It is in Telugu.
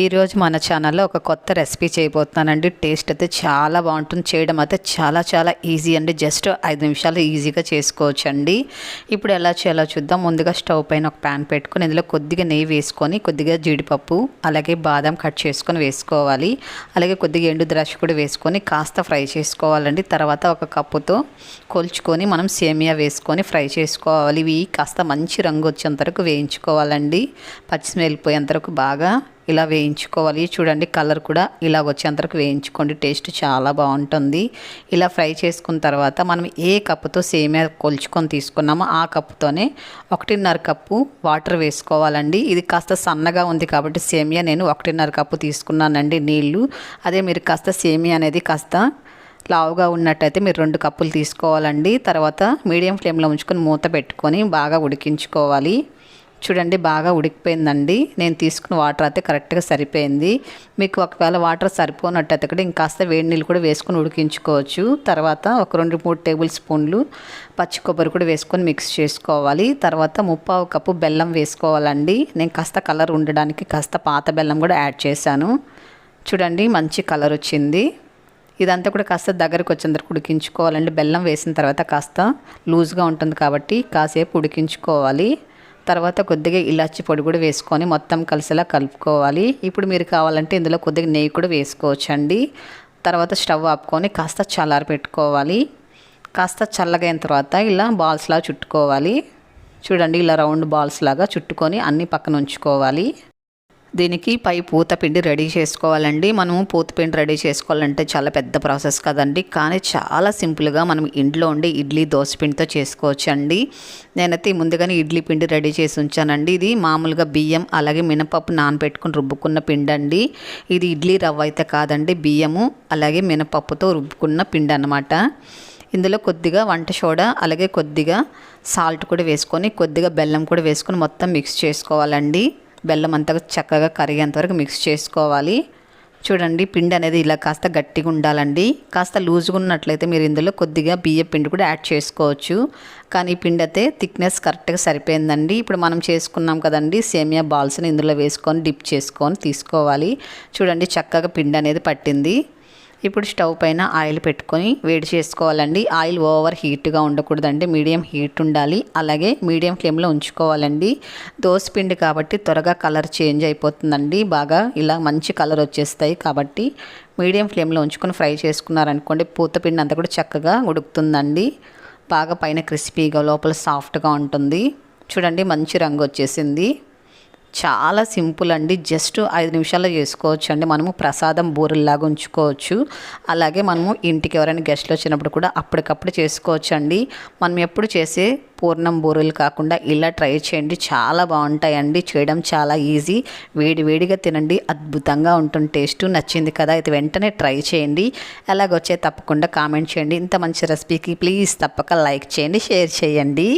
ఈరోజు మన ఛానల్లో ఒక కొత్త రెసిపీ చేయబోతున్నానండి. టేస్ట్ అయితే చాలా బాగుంటుంది. చేయడం అయితే చాలా చాలా ఈజీ అండి. జస్ట్ ఐదు నిమిషాలు ఈజీగా చేసుకోవచ్చండి. ఇప్పుడు ఎలా చేయాలో చూద్దాం. ముందుగా స్టవ్ పైన ఒక ప్యాన్ పెట్టుకొని ఇందులో కొద్దిగా నెయ్యి వేసుకొని కొద్దిగా జీడిపప్పు అలాగే బాదం కట్ చేసుకొని వేసుకోవాలి. అలాగే కొద్దిగా ఎండు ద్రాక్ష కూడా వేసుకొని కాస్త ఫ్రై చేసుకోవాలండి. తర్వాత ఒక కప్పుతో కొల్చుకొని మనం సేమియా వేసుకొని ఫ్రై చేసుకోవాలి. ఇవి కాస్త మంచి రంగు వచ్చేంత వరకు వేయించుకోవాలండి. పచ్చిమిరపకాయలు వెళ్ళిపోయేంతవరకు బాగా ఇలా వేయించుకోవాలి. చూడండి కలర్ కూడా ఇలా వచ్చేంతవరకు వేయించుకోండి. టేస్ట్ చాలా బాగుంటుంది. ఇలా ఫ్రై చేసుకున్న తర్వాత మనం ఏ కప్పుతో సేమియా కొలుచుకొని తీసుకున్నామో ఆ కప్పుతోనే ఒకటిన్నర కప్పు వాటర్ వేసుకోవాలండి. ఇది కాస్త సన్నగా ఉంది కాబట్టి సేమియా నేను ఒకటిన్నర కప్పు తీసుకున్నానండి నీళ్ళు అదే మీరు కాస్త సేమియా అనేది కాస్త లావుగా ఉన్నట్టయితే మీరు రెండు కప్పులు తీసుకోవాలండి. తర్వాత మీడియం ఫ్లేమ్లో ఉంచుకొని మూత పెట్టుకొని బాగా ఉడికించుకోవాలి. చూడండి బాగా ఉడికిపోయిందండి. నేను తీసుకున్న వాటర్ అయితే కరెక్ట్గా సరిపోయింది. మీకు ఒకవేళ వాటర్ సరిపోనట్టయితే కూడా ఇంకాస్త వేడి నీళ్ళు కూడా వేసుకొని ఉడికించుకోవచ్చు. తర్వాత ఒక రెండు మూడు టేబుల్ స్పూన్లు పచ్చి కొబ్బరి కూడా వేసుకొని మిక్స్ చేసుకోవాలి. తర్వాత ముప్పావు కప్పు బెల్లం వేసుకోవాలండి. నేను కాస్త కలర్ ఉండడానికి కాస్త పాత బెల్లం కూడా యాడ్ చేశాను. చూడండి మంచి కలర్ వచ్చింది. ఇదంతా కూడా కాస్త దగ్గరకు తర్వాత ఉడికించుకోవాలండి. బెల్లం వేసిన తర్వాత కాస్త లూజ్గా ఉంటుంది కాబట్టి కాసేపు ఉడికించుకోవాలి. తర్వాత కొద్దిగా ఇలాచి పొడి కూడా వేసుకొని మొత్తం కలిసేలా కలుపుకోవాలి. ఇప్పుడు మీరు కావాలంటే ఇందులో కొద్దిగా నెయ్యి కూడా వేసుకోవచ్చండి. తర్వాత స్టవ్ ఆపుకొని కాస్త చల్లారి పెట్టుకోవాలి. కాస్త చల్లగైన తర్వాత ఇలా బాల్స్లా చుట్టుకోవాలి. చూడండి ఇలా రౌండ్ బాల్స్ లాగా చుట్టుకొని అన్ని పక్కన ఉంచుకోవాలి. దీనికి పై పూత పిండి రెడీ చేసుకోవాలండి. మనము పూత పిండి రెడీ చేసుకోవాలంటే చాలా పెద్ద ప్రాసెస్ కదండి. కానీ చాలా సింపుల్గా మనం ఇంట్లో ఉండి ఇడ్లీ దోశ పిండితో చేసుకోవచ్చు అండి నేనైతే ముందుగానే ఇడ్లీ పిండి రెడీ చేసి ఉంచానండి. ఇది మామూలుగా బియ్యం అలాగే మినపప్పు నానబెట్టుకుని రుబ్బుకున్న పిండి అండి ఇది ఇడ్లీ రవ్వ అయితే కాదండి బియ్యము అలాగే మినపప్పుతో రుబ్బుకున్న పిండి అనమాట ఇందులో కొద్దిగా వంట సోడా అలాగే కొద్దిగా సాల్ట్ కూడా వేసుకొని కొద్దిగా బెల్లం కూడా వేసుకొని మొత్తం మిక్స్ చేసుకోవాలండి. బెల్లం అంతా చక్కగా కరిగేంత వరకు మిక్స్ చేసుకోవాలి. చూడండి పిండి అనేది ఇలా కాస్త గట్టిగా ఉండాలండి. కాస్త లూజ్గా ఉన్నట్లయితే మీరు ఇందులో కొద్దిగా బియ్య పిండి కూడా యాడ్ చేసుకోవచ్చు. కానీ ఈ పిండి అయితే థిక్నెస్ కరెక్ట్గా సరిపోయిందండి. ఇప్పుడు మనం చేసుకున్నాం కదండి సేమియా బాల్స్ని ఇందులో వేసుకొని డిప్ చేసుకొని తీసుకోవాలి. చూడండి చక్కగా పిండి అనేది పట్టింది. ఇప్పుడు స్టవ్ పైన ఆయిల్ పెట్టుకొని వేడి చేసుకోవాలండి. ఆయిల్ ఓవర్ హీట్గా ఉండకూడదండి. మీడియం హీట్ ఉండాలి. అలాగే మీడియం ఫ్లేమ్లో ఉంచుకోవాలండి. దోశ పిండి కాబట్టి త్వరగా కలర్ చేంజ్ అయిపోతుందండి. బాగా ఇలా మంచి కలర్ వచ్చేస్తాయి కాబట్టి మీడియం ఫ్లేమ్లో ఉంచుకొని ఫ్రై చేసుకున్నారనుకోండి పూత పిండి అంతా కూడా చక్కగా ఉడుకుతుందండి. బాగా పైన క్రిస్పీగా లోపల సాఫ్ట్గా ఉంటుంది. చూడండి మంచి రంగు వచ్చేసింది. చాలా సింపుల్ అండి. జస్ట్ ఐదు నిమిషాల్లో చేసుకోవచ్చు అండి మనము ప్రసాదం బూరెల్లాగా ఉంచుకోవచ్చు. అలాగే మనము ఇంటికి ఎవరైనా గెస్ట్లు వచ్చినప్పుడు కూడా అప్పటికప్పుడు చేసుకోవచ్చు అండి మనం ఎప్పుడు చేసే పూర్ణం బూరెలు కాకుండా ఇలా ట్రై చేయండి. చాలా బాగుంటాయండి. చేయడం చాలా ఈజీ. వేడి వేడిగా తినండి. అద్భుతంగా ఉంటుంది. టేస్ట్ నచ్చింది కదా. అయితే వెంటనే ట్రై చేయండి. ఎలాగొచ్చే తప్పకుండా కామెంట్ చేయండి. ఇంత మంచి రెసిపీకి ప్లీజ్ తప్పక లైక్ చేయండి షేర్ చేయండి.